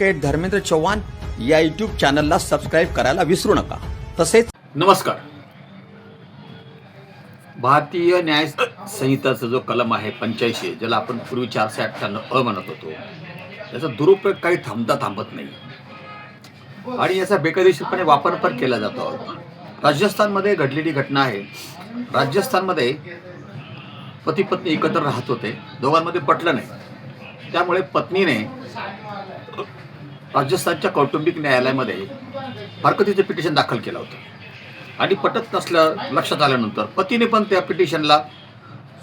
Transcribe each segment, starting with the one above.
Advocate Dharmendra Chavan या YouTube चॅनलला subscribe करायला विसरू नका. तसेच नमस्कार. भारतीय न्याय संहिताचा जो कलम आहे पंच्याऐंशी ज्याला आपण पूर्वी चारशे अठ्ठ्याण्णव अ म्हणत होतो त्याचा दुरुपयोग काही थांबता थांबत नाही. आणि याचा बेकायदेशीरपणे वापर पण केला जातो. राजस्थानमध्ये घडलेली घटना आहे. राजस्थानमध्ये पती पत्नी एकत्र राहत होते. दोघांमध्ये पटलं नाही. त्यामुळे पत्नीने राजस्थानच्या कौटुंबिक न्यायालयामध्ये हरकतीचं पिटिशन दाखल केलं होतं. आणि पटत नसलं लक्षात आल्यानंतर पतीने पण त्या पिटिशनला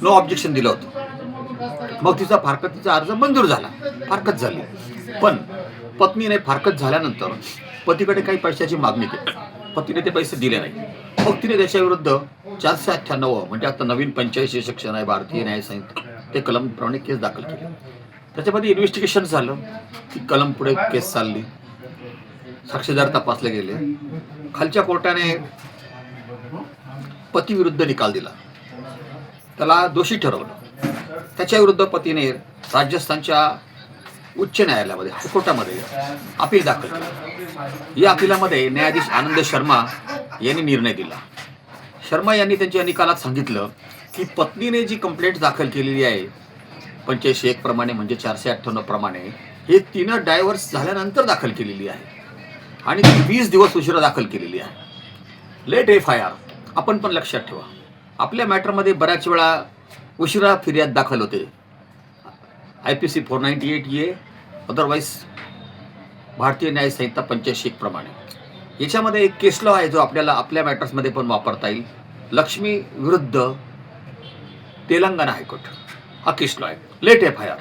नो ऑब्जेक्शन दिलं होतं. मग तिचा फारकतीचा अर्ज मंजूर झाला. फारकत झाली. पण पत्नीने फारकत झाल्यानंतर पतीकडे काही पैशाची मागणी केली. पतीने ते पैसे दिले नाही. मग तिने त्याच्याविरुद्ध चारशे अठ्ठ्याण्णव म्हणजे आता नवीन पंचायत शिक्षण आहे भारतीय न्याय संहिता ते कलमप्रमाणे केस दाखल केली. त्याच्यामध्ये इन्व्हेस्टिगेशन झालं. ती कलम पुढे केस चालली. साक्षीदार तपासले गेले. खालच्या कोर्टाने पतीविरुद्ध निकाल दिला. त्याला दोषी ठरवलं. त्याच्याविरुद्ध पतीने राजस्थानच्या उच्च न्यायालयामध्ये हायकोर्टामध्ये अपील दाखल या अपिलामध्ये न्यायाधीश आनंद शर्मा यांनी निर्णय दिला. शर्मा यांनी त्यांच्या निकालात सांगितलं की पत्नीने जी कंप्लेंट दाखल केलेली आहे पंच्याऐंशी एक प्रमाणे म्हणजे चारशे अठ्ठ्याण्णव प्रमाणे हे तिनं डायव्हर्स झाल्यानंतर दाखल केलेली आहे. आणि ती वीस दिवस उशिरा दाखल केलेली आहे. लेट एफ आय आर आपण पण लक्षात ठेवा. आपल्या मॅटरमध्ये बऱ्याच वेळा उशिरा फिर्याद दाखल होते. I P C four ninety eight A otherwise Bharatiya Nyaya Sanhita पंच्याऐंशी एक प्रमाणे. याच्यामध्ये एक केस लॉ आहे जो आपल्याला आपल्या मॅटर्समध्ये पण वापरता येईल. लक्ष्मी विरुद्ध तेलंगणा हायकोर्ट. हा case late F I R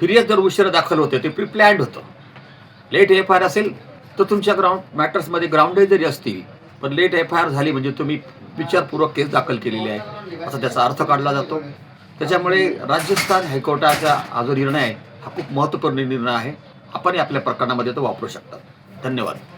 फिर्याद जर उशिरा दाखल होते ते प्री प्लॅन्ड होतं. लेट एफ आय आर असेल तर तुमच्या ग्राउंड मॅटर्समध्ये ग्राउंडही जरी असतील पण लेट एफ आय आर झाली म्हणजे तुम्ही विचारपूर्वक केस दाखल केलेली आहे. असा त्याचा अर्थ काढला जातो. त्याच्यामुळे राजस्थान हायकोर्टाचा हा जो निर्णय आहे हा खूप महत्त्वपूर्ण निर्णय आहे. आपणही आपल्या प्रकरणामध्ये तो वापरू शकता. धन्यवाद.